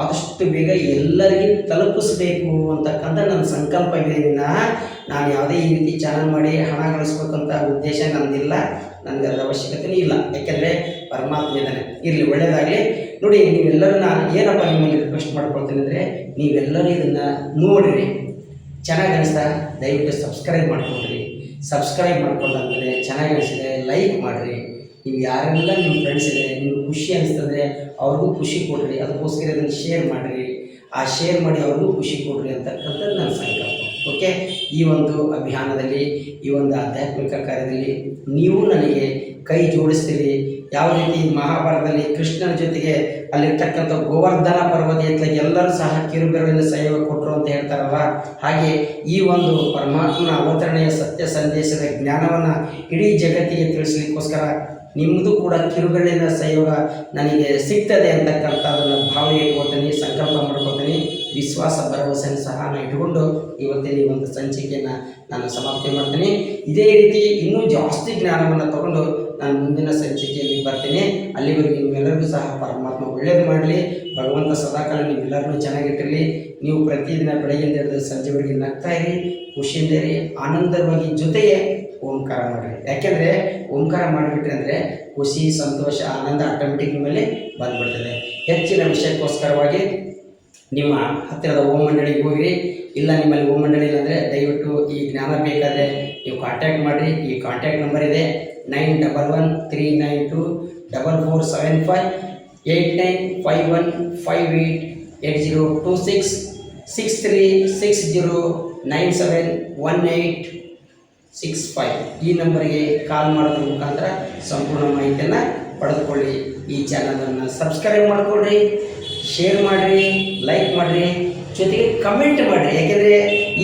ಆದಷ್ಟು ಬೇಗ ಎಲ್ಲರಿಗೂ ತಲುಪಿಸ್ಬೇಕು ಅಂತಕ್ಕಂಥ ನನ್ನ ಸಂಕಲ್ಪ ಇದೆ. ನಾನು ಯಾವುದೇ ಈ ರೀತಿ ಚಾನಲ್ ಮಾಡಿ ಹಣ ಗಳಿಸ್ಬೇಕಂತ ಉದ್ದೇಶ ನನ್ನದಿಲ್ಲ ನನಗೆ ಅದರ ಇಲ್ಲ. ಯಾಕೆಂದರೆ ಪರಮಾತ್ಮ ಇದ್ದಾನೆ. ಇರಲಿ ಒಳ್ಳೆಯದಾಗಲಿ ನೋಡಿ, ನೀವೆಲ್ಲರೂ ನಾನು ಏನಪ್ಪ ನಿಮ್ಮಲ್ಲಿ ರಿಕ್ವೆಸ್ಟ್ ಮಾಡ್ಕೊಳ್ತೀನಿ ಅಂದರೆ ನೀವೆಲ್ಲರೂ ಇದನ್ನು ನೋಡಿರಿ. ಚೆನ್ನಾಗಿ ಅನಿಸ್ತಾ? ದಯವಿಟ್ಟು ಸಬ್ಸ್ಕ್ರೈಬ್ ಮಾಡ್ಕೊಳ್ರಿ ಸಬ್ಸ್ಕ್ರೈಬ್ ಮಾಡ್ಕೊಂಡಾದ್ಮೇಲೆ ಚೆನ್ನಾಗಿ ಅನಿಸಿದೆ ಲೈಕ್ ಮಾಡಿರಿ. ನೀವು ಯಾರೆಲ್ಲ ನಿಮ್ಮ ಫ್ರೆಂಡ್ಸ್ ಇದೆ ನಿಮ್ಗೆ ಖುಷಿ ಅನಿಸ್ತಂದರೆ ಅವ್ರಿಗೂ ಖುಷಿ ಕೊಡ್ರಿ, ಅದಕ್ಕೋಸ್ಕರ ಅದನ್ನು ಶೇರ್ ಮಾಡಿರಿ. ಆ ಶೇರ್ ಮಾಡಿ ಅವ್ರಿಗೂ ಖುಷಿ ಕೊಡ್ರಿ ಅಂತಕ್ಕಂಥದ್ದು ನನ್ನ ಸಂಕಲ್ಪ. ಓಕೆ ಈ ಒಂದು ಅಭಿಯಾನದಲ್ಲಿ, ಈ ಒಂದು ಆಧ್ಯಾತ್ಮಿಕ ಕಾರ್ಯದಲ್ಲಿ ನೀವು ನನಗೆ ಕೈ ಜೋಡಿಸ್ತೀರಿ. ಯಾವ ರೀತಿ ಮಹಾಭಾರತದಲ್ಲಿ ಕೃಷ್ಣನ ಜೊತೆಗೆ ಅಲ್ಲಿರ್ತಕ್ಕಂಥ ಗೋವರ್ಧನ ಪರ್ವತ ಎತ್ತ ಎಲ್ಲರೂ ಸಹ ಕಿರುಬೆರಳಿನ ಸಹಯೋಗ ಕೊಟ್ಟರು ಅಂತ ಹೇಳ್ತಾರಲ್ಲ ಹಾಗೆ ಈ ಒಂದು ಪರಮಾತ್ಮನ ಅವತರಣೆಯ ಸತ್ಯ ಸಂದೇಶದ ಜ್ಞಾನವನ್ನು ಇಡೀ ಜಗತ್ತಿಗೆ ತಿಳಿಸ್ಲಿಕ್ಕೋಸ್ಕರ ನಿಮ್ಮದು ಕೂಡ ಕಿರುಗಳಿನ ಸಹಯೋಗ ನನಗೆ ಸಿಗ್ತದೆ ಅಂತಕ್ಕಂಥದ್ದನ್ನು ಭಾವನೆ ಇಟ್ಕೊಳ್ತೀನಿ ಸಂಕಲ್ಪ ಮಾಡ್ಕೊಳ್ತೀನಿ ವಿಶ್ವಾಸ ಭರವಸೆಯನ್ನು ಸಹ ನಾನು ಇಟ್ಕೊಂಡು ಇವತ್ತಿನ ಈ ಒಂದು ಸಂಚಿಕೆಯನ್ನು ನಾನು ಸಮಾಪ್ತಿ ಮಾಡ್ತೀನಿ. ಇದೇ ರೀತಿ ಇನ್ನೂ ಜಾಸ್ತಿ ಜ್ಞಾನವನ್ನು ತಗೊಂಡು ನಾನು ಮುಂದಿನ ಸಂಚಿಕೆಯಲ್ಲಿ ಬರ್ತೀನಿ. ಅಲ್ಲಿವರೆಗೆ ನಿಮ್ಮೆಲ್ಲರಿಗೂ ಸಹ ಪರಮಾತ್ಮ ಒಳ್ಳೇದು ಮಾಡಲಿ. ಭಗವಂತ ಸದಾಕಾಲ ನೀವೆಲ್ಲರನ್ನೂ ಚೆನ್ನಾಗಿಟ್ಟಿರಲಿ. ನೀವು ಪ್ರತಿದಿನ ಹಿಡಿದು ಸಂಜೆವರೆಗೆ ನಗ್ತಾ ಇರಿ. ಖುಷಿಯಿಂದ ಇರಿ. ಆನಂದವಾಗಿ ಜೊತೆಗೆ ಓಂಕಾರ ಮಾಡಿರಿ. ಯಾಕೆಂದರೆ ಓಂಕಾರ ಮಾಡಿಬಿಟ್ರೆ ಅಂದರೆ ಖುಷಿ, ಸಂತೋಷ, ಆನಂದ ಆಟೋಮೆಟಿಕ್ ಮೇಲೆ ಬಂದುಬಿಡ್ತದೆ. ಹೆಚ್ಚಿನ ವಿಷಯಕ್ಕೋಸ್ಕರವಾಗಿ ನಿಮ್ಮ ಹತ್ತಿರದ ಓಂ ಮಂಡಳಿಗೆ ಹೋಗಿರಿ. ಇಲ್ಲ ನಿಮ್ಮಲ್ಲಿ ಓಂ ಮಂಡಳಿ ಇಲ್ಲಾಂದರೆ ದಯವಿಟ್ಟು ಈ ಜ್ಞಾನ ಬೇಕಾದರೆ ನೀವು ಕಾಂಟ್ಯಾಕ್ಟ್ ಮಾಡಿರಿ. ಈ ಕಾಂಟ್ಯಾಕ್ಟ್ ನಂಬರ್ ಇದೆ nine double one three nine two double four seven five eight nine five one five eight eight zero two six six three six zero nine seven one eight six five ಈ ನಂಬರ್ಗೆ ಕಾಲ್ ಮಾಡೋದ್ರ ಮುಖಾಂತರ ಸಂಪೂರ್ಣ ಮಾಹಿತಿಯನ್ನು ಪಡೆದುಕೊಳ್ಳಿ. ಈ ಚಾನಲನ್ನು ಸಬ್ಸ್ಕ್ರೈಬ್ ಮಾಡಿಕೊಡ್ರಿ ಶೇರ್ ಮಾಡಿರಿ ಲೈಕ್ ಮಾಡಿರಿ, ಜೊತೆಗೆ ಕಮೆಂಟ್ ಮಾಡಿರಿ. ಯಾಕೆಂದರೆ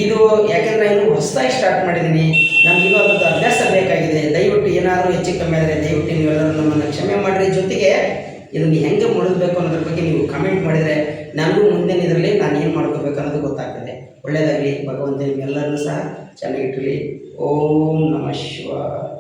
ಇದು, ಯಾಕೆಂದರೆ ನಾನು ಹೊಸದಾಗಿ ಸ್ಟಾರ್ಟ್ ಮಾಡಿದ್ದೀನಿ. ನಮ್ಗೆ ಇನ್ನೂ ಅದೊಂದು ಅಭ್ಯಾಸ ಬೇಕಾಗಿದೆ. ದಯವಿಟ್ಟು ಏನಾದರೂ ಹೆಚ್ಚು ಕಮ್ಮಿ ಆದರೆ ದಯವಿಟ್ಟು ನೀವೆಲ್ಲರೂ ನಮ್ಮನ್ನು ಕ್ಷಮೆ ಮಾಡಿರಿ. ಜೊತೆಗೆ ಇದನ್ನು ಹೆಂಗೆ ಮುಡಿಸ್ಬೇಕು ಅನ್ನೋದ್ರ ಬಗ್ಗೆ ನೀವು ಕಮೆಂಟ್ ಮಾಡಿದರೆ ನನಗೂ ಮುಂದಿನ ಇದರಲ್ಲಿ ನಾನು ಏನು ಮಾಡ್ಕೋಬೇಕು ಅನ್ನೋದು ಗೊತ್ತಾಗ್ತದೆ. ಒಳ್ಳೆಯದಾಗಲಿ ಭಗವಂತ ನಿಮ್ಮೆಲ್ಲರನ್ನೂ ಸಹ ಚೆನ್ನಾಗಿಟ್ಟಿರಲಿ ಓಂ ನಮಃ ಶಿವಾಯ